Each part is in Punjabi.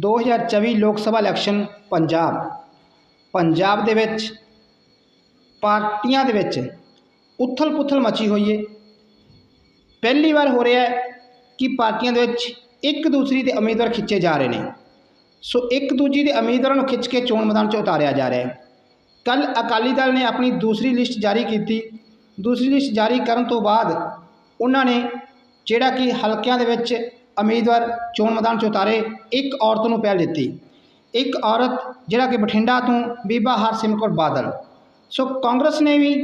2024 ਲੋਕ ਸਭਾ ਇਲੈਕਸ਼ਨ ਪੰਜਾਬ। ਪੰਜਾਬ ਦੇ ਵਿੱਚ ਪਾਰਟੀਆਂ ਦੇ ਵਿੱਚ ਉਥਲ ਪੁਥਲ ਮਚੀ ਹੋਈ ਹੈ ਪਹਿਲੀ ਵਾਰ ਹੋ ਰਿਹਾ ਹੈ ਕਿ ਪਾਰਟੀਆਂ ਦੇ ਵਿੱਚ ਇੱਕ ਦੂਸਰੀ ਦੇ ਉਮੀਦਵਾਰ ਖਿੱਚੇ ਜਾ ਰਹੇ ਨੇ। ਸੋ ਇੱਕ ਦੂਜੀ ਦੇ ਉਮੀਦਵਾਰਾਂ ਨੂੰ ਖਿੱਚ ਕੇ ਚੋਣ ਮੈਦਾਨ 'ਚ ਉਤਾਰਿਆ ਜਾ ਰਿਹਾ ਹੈ। ਕੱਲ ਅਕਾਲੀ ਦਲ ਨੇ ਆਪਣੀ ਦੂਸਰੀ ਲਿਸਟ ਜਾਰੀ ਕੀਤੀ। ਦੂਸਰੀ ਲਿਸਟ ਜਾਰੀ ਕਰਨ ਤੋਂ ਬਾਅਦ ਉਹਨਾਂ ਨੇ ਜਿਹੜਾ ਕਿ ਹਲਕਿਆਂ ਦੇ ਵਿੱਚ ਉਮੀਦਵਾਰ ਚੋਣ ਮੈਦਾਨ 'ਚ ਉਤਾਰੇ, ਇੱਕ ਔਰਤ ਨੂੰ ਪਹਿਲ ਦਿੱਤੀ। ਇੱਕ ਔਰਤ ਜਿਹੜਾ ਕਿ ਬਠਿੰਡਾ ਤੋਂ ਬੀਬਾ ਹਰਸਿਮ ਕੌਰ ਬਾਦਲ। ਸੋ ਕਾਂਗਰਸ ਨੇ ਵੀ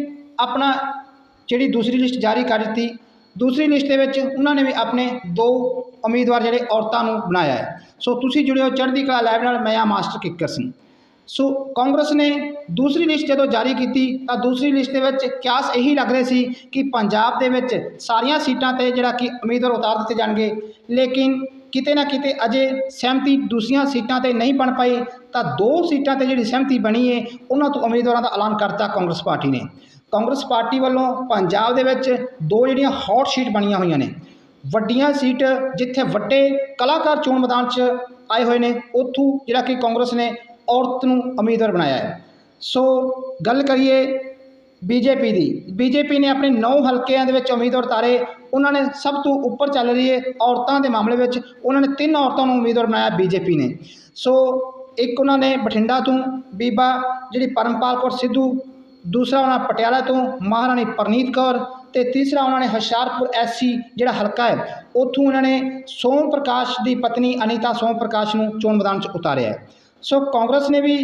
ਆਪਣਾ ਜਿਹੜੀ ਦੂਸਰੀ ਲਿਸਟ ਜਾਰੀ ਕਰ ਦਿੱਤੀ। ਦੂਸਰੀ ਲਿਸਟ ਦੇ ਵਿੱਚ ਉਹਨਾਂ ਨੇ ਵੀ ਆਪਣੇ ਦੋ ਉਮੀਦਵਾਰ ਜਿਹੜੇ ਔਰਤਾਂ ਨੂੰ ਬਣਾਇਆ ਹੈ। ਸੋ ਤੁਸੀਂ ਜੁੜਿਓ ਚੜ੍ਹਦੀ ਕਲਾ ਲਾਈਵ ਨਾਲ, ਮੈਂ ਆ ਮਾਸਟਰ ਕਿੱਕਰ ਸਿੰਘ। ਸੋ ਕਾਂਗਰਸ ਨੇ ਦੂਸਰੀ ਲਿਸਟ ਜਦੋਂ ਜਾਰੀ ਕੀਤੀ ਤਾਂ ਦੂਸਰੀ ਲਿਸਟ ਦੇ ਵਿੱਚ ਕਿਆਸ ਇਹੀ ਲੱਗ ਰਿਹਾ ਸੀ ਕਿ ਪੰਜਾਬ ਦੇ ਵਿੱਚ ਸਾਰੀਆਂ ਸੀਟਾਂ ਤੇ ਜਿਹੜਾ ਕਿ ਉਮੀਦਵਾਰ ਉਤਾਰ ਦਿੱਤੇ ਜਾਣਗੇ। ਲੇਕਿਨ ਕਿਤੇ ਨਾ ਕਿਤੇ ਅਜੇ ਸਹਿਮਤੀ ਦੂਸਰੀਆਂ ਸੀਟਾਂ ਤੇ ਨਹੀਂ ਬਣ ਪਾਈ ਤਾਂ ਦੋ ਸੀਟਾਂ ਤੇ ਜਿਹੜੀ ਸਹਿਮਤੀ ਬਣੀ ਹੈ ਉਹਨਾਂ ਤੋਂ ਉਮੀਦਵਾਰਾਂ ਦਾ ਐਲਾਨ ਕਰਤਾ ਕਾਂਗਰਸ ਪਾਰਟੀ ਨੇ। ਕਾਂਗਰਸ ਪਾਰਟੀ ਵੱਲੋਂ ਪੰਜਾਬ ਦੇ ਵਿੱਚ ਦੋ ਜਿਹੜੀਆਂ ਹੌਟ ਸੀਟ ਬਣੀਆਂ ਹੋਈਆਂ ਨੇ। ਵੱਡੀਆਂ ਸੀਟ ਜਿੱਥੇ ਵੱਡੇ ਕਲਾਕਾਰ ਚੋਣ ਮੈਦਾਨ 'ਚ ਆਏ ਹੋਏ ਨੇ, ਉੱਥੋਂ ਜਿਹੜਾ ਕਿ ਕਾਂਗਰਸ ਨੇ ਔਰਤ ਨੂੰ ਉਮੀਦਵਾਰ ਬਣਾਇਆ ਹੈ। ਸੋ ਗੱਲ ਕਰੀਏ ਬੀਜੇਪੀ ਦੀ। ਬੀਜੇਪੀ ਨੇ ਆਪਣੇ 9 ਹਲਕਿਆਂ ਦੇ ਵਿੱਚ ਉਮੀਦਵਾਰ ਤਾਰੇ। ਉਹਨਾਂ ਨੇ ਸਭ ਤੋਂ ਉੱਪਰ ਚੱਲ ਰਹੀ ਹੈ ਔਰਤਾਂ ਦੇ ਮਾਮਲੇ ਵਿੱਚ। ਉਹਨਾਂ ਨੇ ਤਿੰਨ ਔਰਤਾਂ ਨੂੰ ਉਮੀਦਵਾਰ ਬਣਾਇਆ ਬੀਜੇਪੀ ਨੇ। ਸੋ ਇੱਕ ਉਹਨਾਂ ਨੇ ਬਠਿੰਡਾ ਤੋਂ ਬੀਬਾ ਜਿਹੜੀ ਪਰਮਪਾਲ ਕੌਰ ਸਿੱਧੂ, ਦੂਸਰਾ ਉਹਨਾਂ ਪਟਿਆਲਾ ਤੋਂ ਮਹਾਰਾਣੀ ਪਰਨੀਤ ਕੌਰ ਤੇ ਤੀਸਰਾ ਉਹਨਾਂ ਨੇ ਹੁਸ਼ਿਆਰਪੁਰ ਐਸਸੀ ਜਿਹੜਾ ਹਲਕਾ ਹੈ, ਉੱਥੋਂ ਉਹਨਾਂ ਨੇ ਸੋਮ ਪ੍ਰਕਾਸ਼ ਦੀ ਪਤਨੀ ਅਨੀਤਾ ਸੋਮ ਪ੍ਰਕਾਸ਼ ਨੂੰ ਚੋਣ ਮੈਦਾਨ 'ਚ ਉਤਾਰਿਆ ਹੈ। ਸੋ ਕਾਂਗਰਸ ਨੇ ਵੀ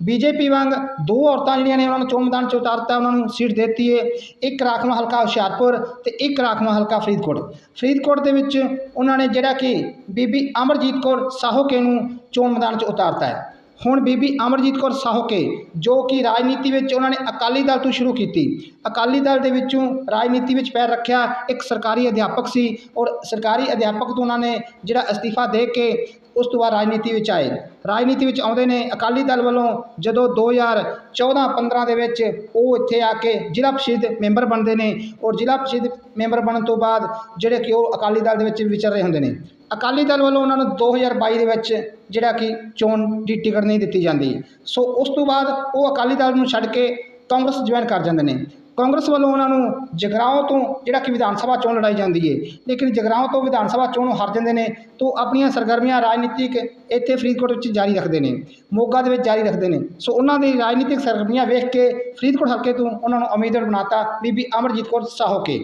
ਬੀਜੇਪੀ ਵਾਂਗ ਦੋ ਔਰਤਾਂ ਜਿਹੜੀਆਂ ਨੇ ਉਹਨਾਂ ਨੂੰ ਚੋਣ ਮੈਦਾਨ 'ਚ ਉਤਾਰਤਾ, ਉਹਨਾਂ ਨੂੰ ਸੀਟ ਦੇ ਦਿੱਤੀ ਹੈ ਇੱਕ ਰਾਖਵਾਂ ਹਲਕਾ ਹੁਸ਼ਿਆਰਪੁਰ ਤੇ ਇੱਕ ਰਾਖਵਾਂ ਹਲਕਾ ਫਰੀਦਕੋਟ। ਫਰੀਦਕੋਟ ਦੇ ਵਿੱਚ ਉਹਨਾਂ ਨੇ ਜਿਹੜਾ ਕਿ ਬੀਬੀ ਅਮਰਜੀਤ ਕੌਰ ਸਾਹੋਕੇ ਨੂੰ ਚੋਣ ਮੈਦਾਨ 'ਚ ਉਤਾਰਤਾ ਹੈ। ਹੁਣ ਬੀਬੀ ਅਮਰਜੀਤ ਕੌਰ ਸਾਹੋਕੇ, ਜੋ ਕਿ ਰਾਜਨੀਤੀ ਵਿੱਚ ਉਹਨਾਂ ਨੇ ਅਕਾਲੀ ਦਲ ਤੋਂ ਸ਼ੁਰੂ ਕੀਤੀ। ਅਕਾਲੀ ਦਲ ਦੇ ਵਿੱਚੋਂ ਰਾਜਨੀਤੀ ਵਿੱਚ ਪੈਰ ਰੱਖਿਆ ਇੱਕ ਸਰਕਾਰੀ ਅਧਿਆਪਕ ਸੀ ਔਰ ਸਰਕਾਰੀ ਅਧਿਆਪਕ ਤੋਂ ਉਹਨਾਂ ਨੇ ਜਿਹੜਾ ਅਸਤੀਫਾ ਦੇ ਕੇ ਉਸ ਤੋਂ ਬਾਅਦ ਰਾਜਨੀਤੀ ਵਿੱਚ ਆਏ। ਰਾਜਨੀਤੀ ਵਿੱਚ ਆਉਂਦੇ ਨੇ, ਅਕਾਲੀ ਦਲ ਵੱਲੋਂ ਜਦੋਂ 2014-15 ਦੇ ਵਿੱਚ ਉਹ ਇੱਥੇ ਆ ਕੇ ਜ਼ਿਲ੍ਹਾ ਪ੍ਰੀਸ਼ਦ ਮੈਂਬਰ ਬਣਦੇ ਨੇ ਔਰ ਜ਼ਿਲ੍ਹਾ ਪ੍ਰੀਸ਼ਦ ਮੈਂਬਰ ਬਣਨ ਤੋਂ ਬਾਅਦ ਜਿਹੜੇ ਕਿ ਉਹ ਅਕਾਲੀ ਦਲ ਦੇ ਵਿੱਚ ਵਿਚਰ ਰਹੇ ਹੁੰਦੇ ਨੇ। ਅਕਾਲੀ ਦਲ ਵੱਲੋਂ ਉਹਨਾਂ ਨੂੰ 2022 ਦੇ ਵਿੱਚ ਜਿਹੜਾ ਕਿ ਚੋਣ ਦੀ ਟਿਕਟ ਨਹੀਂ ਦਿੱਤੀ ਜਾਂਦੀ। ਸੋ ਉਸ ਤੋਂ ਬਾਅਦ ਉਹ ਅਕਾਲੀ ਦਲ ਨੂੰ ਛੱਡ ਕੇ ਕਾਂਗਰਸ ਜੁਆਇਨ ਕਰ ਜਾਂਦੇ ਨੇ। ਕਾਂਗਰਸ ਵੱਲੋਂ ਉਹਨਾਂ ਨੂੰ ਜਗਰਾਓਂ ਤੋਂ, ਜਿਹੜਾ ਕਿ ਵਿਧਾਨ ਸਭਾ ਚੋਣ ਲੜਾਈ ਜਾਂਦੀ ਹੈ ਲੇਕਿਨ ਜਗਰਾਓਂ ਤੋਂ ਵਿਧਾਨ ਸਭਾ ਚੋਣ ਹਾਰ ਜਾਂਦੇ ਨੇ, ਤੋਂ ਆਪਣੀਆਂ ਸਰਗਰਮੀਆਂ ਰਾਜਨੀਤਿਕ ਇੱਥੇ ਫਰੀਦਕੋਟ ਵਿੱਚ ਜਾਰੀ ਰੱਖਦੇ ਨੇ, ਮੋਗਾ ਦੇ ਵਿੱਚ ਜਾਰੀ ਰੱਖਦੇ ਨੇ, ਸੋ ਉਹਨਾਂ ਦੀ ਰਾਜਨੀਤਿਕ ਸਰਗਰਮੀਆਂ ਵੇਖ ਕੇ ਫਰੀਦਕੋਟ ਹਲਕੇ ਤੋਂ ਉਹਨਾਂ ਨੂੰ ਉਮੀਦਵਾਰ ਬਣਾਤਾ ਬੀਬੀ ਅਮਰਜੀਤ ਕੌਰ ਸਾਹੋਕੇ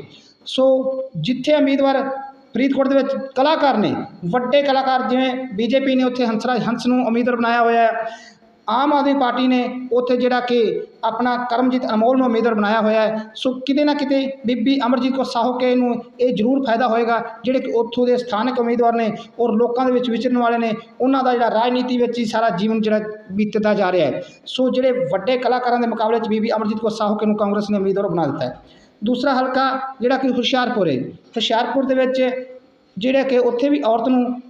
ਸੋ ਜਿੱਥੇ ਉਮੀਦਵਾਰ ਫਰੀਦਕੋਟ ਦੇ ਵਿੱਚ ਕਲਾਕਾਰ ਨੇ, ਵੱਡੇ ਕਲਾਕਾਰ ਜਿਵੇਂ ਬੀਜੇਪੀ ਨੇ ਉੱਥੇ ਹੰਸਰਾਜ ਹੰਸ ਨੂੰ ਉਮੀਦਵਾਰ ਬਣਾਇਆ ਹੋਇਆ ਹੈ ਆਮ ਆਦਮੀ ਪਾਰਟੀ ਨੇ ਉੱਥੇ ਜਿਹੜਾ ਕਿ ਆਪਣਾ ਕਰਮਜੀਤ ਅਨਮੋਲ ਨੂੰ ਉਮੀਦਵਾਰ ਬਣਾਇਆ ਹੋਇਆ ਹੈ। ਸੋ ਕਿਤੇ ਨਾ ਕਿਤੇ ਬੀਬੀ ਅਮਰਜੀਤ ਕੌਰ ਸਾਹੋਕੇ ਨੂੰ ਇਹ ਜ਼ਰੂਰ ਫਾਇਦਾ ਹੋਏਗਾ, ਜਿਹੜੇ ਕਿ ਉੱਥੋਂ ਦੇ ਸਥਾਨਕ ਉਮੀਦਵਾਰ ਨੇ ਔਰ ਲੋਕਾਂ ਦੇ ਵਿੱਚ ਵਿਚਰਨ ਵਾਲੇ ਨੇ, ਉਹਨਾਂ ਦਾ ਜਿਹੜਾ ਰਾਜਨੀਤੀ ਵਿੱਚ ਹੀ ਸਾਰਾ ਜੀਵਨ ਜਿਹੜਾ ਬੀਤਦਾ ਜਾ ਰਿਹਾ ਹੈ। ਸੋ ਜਿਹੜੇ ਵੱਡੇ ਕਲਾਕਾਰਾਂ ਦੇ ਮੁਕਾਬਲੇ 'ਚ ਬੀਬੀ ਅਮਰਜੀਤ ਕੌਰ ਸਾਹੋਕੇ ਨੂੰ ਕਾਂਗਰਸ ਨੇ ਉਮੀਦਵਾਰ ਬਣਾ ਦਿੱਤਾ ਹੈ। ਦੂਸਰਾ ਹਲਕਾ ਜਿਹੜਾ ਕਿ ਹੁਸ਼ਿਆਰਪੁਰ ਹੈ। ਹੁਸ਼ਿਆਰਪੁਰ ਦੇ ਵਿੱਚ ਜਿਹੜਾ ਕਿ ਉੱਥੇ ਵੀ ਔਰਤ ਨੂੰ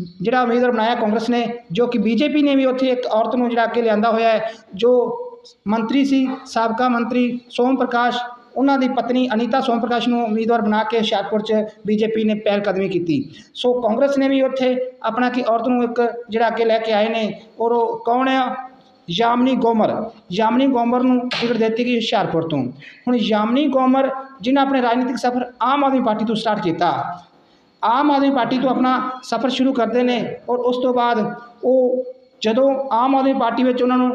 ਜਿਹੜਾ ਉਮੀਦਵਾਰ ਬਣਾਇਆ ਕਾਂਗਰਸ ਨੇ, ਜੋ ਕਿ ਬੀਜੇਪੀ ਨੇ ਵੀ ਉੱਥੇ ਇੱਕ ਔਰਤ ਨੂੰ ਜਿਹੜਾ ਅੱਗੇ ਲਿਆਂਦਾ ਹੋਇਆ ਹੈ, ਜੋ ਮੰਤਰੀ ਸੀ, ਸਾਬਕਾ ਮੰਤਰੀ ਸੋਮ ਪ੍ਰਕਾਸ਼, ਉਹਨਾਂ ਦੀ ਪਤਨੀ ਅਨੀਤਾ ਸੋਮ ਪ੍ਰਕਾਸ਼ ਨੂੰ ਉਮੀਦਵਾਰ ਬਣਾ ਕੇ ਹੁਸ਼ਿਆਰਪੁਰ 'ਚ ਬੀਜੇਪੀ ਨੇ ਪਹਿਲ ਕਦਮੀ ਕੀਤੀ। ਸੋ ਕਾਂਗਰਸ ਨੇ ਵੀ ਉੱਥੇ ਆਪਣਾ ਕਿ ਔਰਤ ਨੂੰ ਇੱਕ ਜਿਹੜਾ ਅੱਗੇ ਲੈ ਕੇ ਆਏ ਨੇ, ਔਰ ਉਹ ਕੌਣ ਆ? ਯਾਮਨੀ ਗੋਮਰ। ਯਾਮਨੀ ਗੋਮਰ ਨੂੰ ਟਿਕਟ ਦਿੱਤੀ ਗਈ ਹੁਸ਼ਿਆਰਪੁਰ ਤੋਂ। ਹੁਣ ਯਾਮਨੀ ਗੋਮਰ ਜਿਨ੍ਹਾਂ ਆਪਣੇ ਰਾਜਨੀਤਿਕ ਸਫ਼ਰ ਆਮ ਆਦਮੀ ਪਾਰਟੀ ਤੋਂ ਸਟਾਰਟ ਕੀਤਾ ਆਮ ਆਦਮੀ ਪਾਰਟੀ ਤੋਂ ਆਪਣਾ ਸਫ਼ਰ ਸ਼ੁਰੂ ਕਰਦੇ ਨੇ ਔਰ ਉਸ ਤੋਂ ਬਾਅਦ ਉਹ ਜਦੋਂ ਆਮ ਆਦਮੀ ਪਾਰਟੀ ਵਿੱਚ ਉਹਨਾਂ ਨੂੰ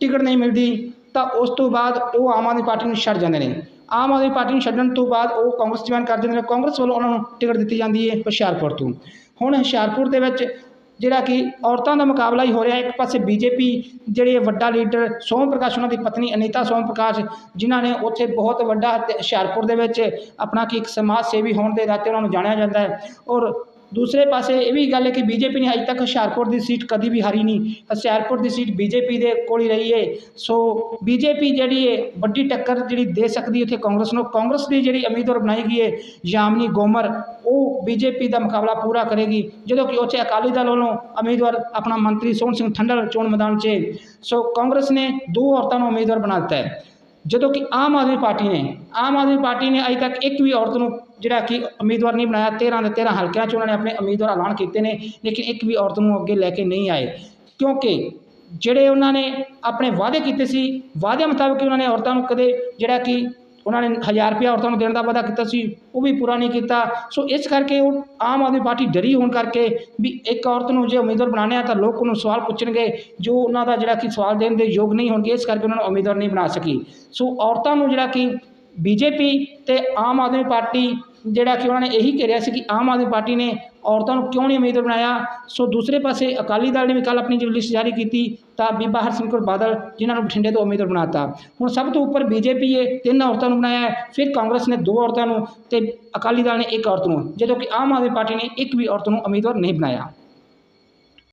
ਟਿਕਟ ਨਹੀਂ ਮਿਲਦੀ, ਤਾਂ ਉਸ ਤੋਂ ਬਾਅਦ ਉਹ ਆਮ ਆਦਮੀ ਪਾਰਟੀ ਨੂੰ ਛੱਡ ਜਾਂਦੇ ਨੇ। ਆਮ ਆਦਮੀ ਪਾਰਟੀ ਨੂੰ ਛੱਡਣ ਤੋਂ ਬਾਅਦ ਉਹ ਕਾਂਗਰਸ ਜੁਆਇਨ ਕਰ ਜਾਂਦੇ ਨੇ, ਕਾਂਗਰਸ ਵੱਲੋਂ ਉਹਨਾਂ ਨੂੰ ਟਿਕਟ ਦਿੱਤੀ ਜਾਂਦੀ ਹੈ ਹੁਸ਼ਿਆਰਪੁਰ ਤੋਂ। ਹੁਣ ਹੁਸ਼ਿਆਰਪੁਰ ਦੇ ਵਿੱਚ ਜਿਹੜਾ ਕਿ ਔਰਤਾਂ ਦਾ ਮੁਕਾਬਲਾ ਹੀ ਹੋ ਰਿਹਾ ਇੱਕ ਪਾਸੇ ਬੀਜੇਪੀ ਜਿਹੜੇ ਵੱਡਾ ਲੀਡਰ ਸੋਮ ਪ੍ਰਕਾਸ਼, ਉਹਨਾਂ ਦੀ ਪਤਨੀ ਅਨੀਤਾ ਸੋਮ ਪ੍ਰਕਾਸ਼, ਜਿਨ੍ਹਾਂ ਨੇ ਉੱਥੇ ਬਹੁਤ ਵੱਡਾ ਤੇ ਹੁਸ਼ਿਆਰਪੁਰ ਦੇ ਵਿੱਚ ਆਪਣਾ ਕਿ ਇੱਕ ਸਮਾਜ ਸੇਵੀ ਹੋਣ ਦੇ ਨਾਤੇ ਉਹਨਾਂ ਨੂੰ ਜਾਣਿਆ ਜਾਂਦਾ ਹੈ। ਔਰ ਦੂਸਰੇ ਪਾਸੇ ਇਹ ਵੀ ਗੱਲ ਹੈ ਕਿ ਬੀਜੇਪੀ ਨੇ ਅਜੇ ਤੱਕ ਹੁਸ਼ਿਆਰਪੁਰ ਦੀ ਸੀਟ ਕਦੀ ਵੀ ਹਾਰੀ ਨਹੀਂ। ਹੁਸ਼ਿਆਰਪੁਰ ਦੀ ਸੀਟ ਬੀਜੇਪੀ ਦੇ ਕੋਲ ਹੀ ਰਹੀ ਹੈ। ਸੋ ਬੀਜੇਪੀ ਜਿਹੜੀ ਹੈ, ਵੱਡੀ ਟੱਕਰ ਜਿਹੜੀ ਦੇ ਸਕਦੀ ਹੈ ਉੱਥੇ ਕਾਂਗਰਸ ਨੂੰ। ਕਾਂਗਰਸ ਦੀ ਜਿਹੜੀ ਉਮੀਦਵਾਰ ਬਣਾਈ ਗਈ ਹੈ, ਯਾਮਨੀ ਗੋਮਰ, ਉਹ ਬੀਜੇਪੀ ਦਾ ਮੁਕਾਬਲਾ ਪੂਰਾ ਕਰੇਗੀ। ਜਦੋਂ ਕਿ ਉੱਥੇ ਅਕਾਲੀ ਦਲ ਵੱਲੋਂ ਉਮੀਦਵਾਰ ਆਪਣਾ ਮੰਤਰੀ ਸੋਹਣ ਸਿੰਘ ਠੰਡਲ ਚੋਣ ਮੈਦਾਨ 'ਚ ਸੋ ਕਾਂਗਰਸ ਨੇ ਦੋ ਔਰਤਾਂ ਨੂੰ ਉਮੀਦਵਾਰ ਬਣਾ ਦਿੱਤਾ ਹੈ। ਜਦੋਂ ਕਿ ਆਮ ਆਦਮੀ ਪਾਰਟੀ ਨੇ, ਆਮ ਆਦਮੀ ਪਾਰਟੀ ਨੇ ਅਜੇ ਤੱਕ ਇੱਕ ਵੀ ਔਰਤ ਨੂੰ ਜਿਹੜਾ ਕਿ ਉਮੀਦਵਾਰ ਨਹੀਂ ਬਣਾਇਆ 13 ਦੇ 13 ਹਲਕਿਆਂ 'ਚ ਉਹਨਾਂ ਨੇ ਆਪਣੇ ਉਮੀਦਵਾਰ ਐਲਾਨ ਕੀਤੇ ਨੇ, ਲੇਕਿਨ ਇੱਕ ਵੀ ਔਰਤ ਨੂੰ ਅੱਗੇ ਲੈ ਕੇ ਨਹੀਂ ਆਏ। ਕਿਉਂਕਿ ਜਿਹੜੇ ਉਹਨਾਂ ਨੇ ਆਪਣੇ ਵਾਅਦੇ ਕੀਤੇ ਸੀ, ਵਾਅਦਿਆਂ ਮੁਤਾਬਕ ਉਹਨਾਂ ਨੇ ਔਰਤਾਂ ਨੂੰ ਕਦੇ ਜਿਹੜਾ ਕਿ ਉਹਨਾਂ ਨੇ 1000 ਰੁਪਇਆ ਔਰਤਾਂ ਨੂੰ ਦੇਣ ਦਾ ਵਾਅਦਾ ਕੀਤਾ ਸੀ, ਉਹ ਵੀ ਪੂਰਾ ਨਹੀਂ ਕੀਤਾ। ਸੋ ਇਸ ਕਰਕੇ ਉਹ ਆਮ ਆਦਮੀ ਪਾਰਟੀ ਡਰੀ ਹੋਣ ਕਰਕੇ ਵੀ ਇੱਕ ਔਰਤ ਨੂੰ ਜੇ ਉਮੀਦਵਾਰ ਬਣਾਉਣੇ ਆ ਤਾਂ ਲੋਕ ਉਹਨੂੰ ਸਵਾਲ ਪੁੱਛਣਗੇ, ਜੋ ਉਹਨਾਂ ਦਾ ਜਿਹੜਾ ਕਿ ਸਵਾਲ ਦੇਣ ਦੇ ਯੋਗ ਨਹੀਂ ਹੋਣਗੇ, ਇਸ ਕਰਕੇ ਉਹਨਾਂ ਨੂੰ ਉਮੀਦਵਾਰ ਨਹੀਂ ਬਣਾ ਸਕੀ। ਸੋ ਔਰਤਾਂ ਨੂੰ ਜਿਹੜਾ ਕਿ ਬੀਜੇਪੀ ਤੇ ਆਮ ਆਦਮੀ ਪਾਰਟੀ ਜਿਹੜਾ ਕਿ ਉਹਨਾਂ ਨੇ ਇਹੀ ਘੇਰਿਆ ਸੀ ਕਿ ਆਮ ਆਦਮੀ ਪਾਰਟੀ ਨੇ ਔਰਤਾਂ ਨੂੰ ਕਿਉਂ ਨਹੀਂ ਉਮੀਦਵਾਰ ਬਣਾਇਆ? ਸੋ ਦੂਸਰੇ ਪਾਸੇ ਅਕਾਲੀ ਦਲ ਨੇ ਵੀ ਕੱਲ ਆਪਣੀ ਜਿਹੜੀ ਲਿਸਟ ਜਾਰੀ ਕੀਤੀ, ਤਾਂ ਬੀਬਾ ਹਰਸਿਮਰਤ ਕੌਰ ਬਾਦਲ ਜਿਨ੍ਹਾਂ ਨੂੰ ਬਠਿੰਡੇ ਤੋਂ ਉਮੀਦਵਾਰ ਬਣਾਤਾ। ਹੁਣ ਸਭ ਤੋਂ ਉੱਪਰ ਬੀਜੇਪੀ ਏ, ਤਿੰਨ ਔਰਤਾਂ ਨੂੰ ਬਣਾਇਆ ਫਿਰ ਕਾਂਗਰਸ ਨੇ ਦੋ ਔਰਤਾਂ ਨੂੰ ਤੇ ਅਕਾਲੀ ਦਲ ਨੇ ਇੱਕ ਔਰਤ ਨੂੰ। ਜਦੋਂ ਕਿ ਆਮ ਆਦਮੀ ਪਾਰਟੀ ਨੇ ਇੱਕ ਵੀ ਔਰਤ ਨੂੰ ਉਮੀਦਵਾਰ ਨਹੀਂ ਬਣਾਇਆ।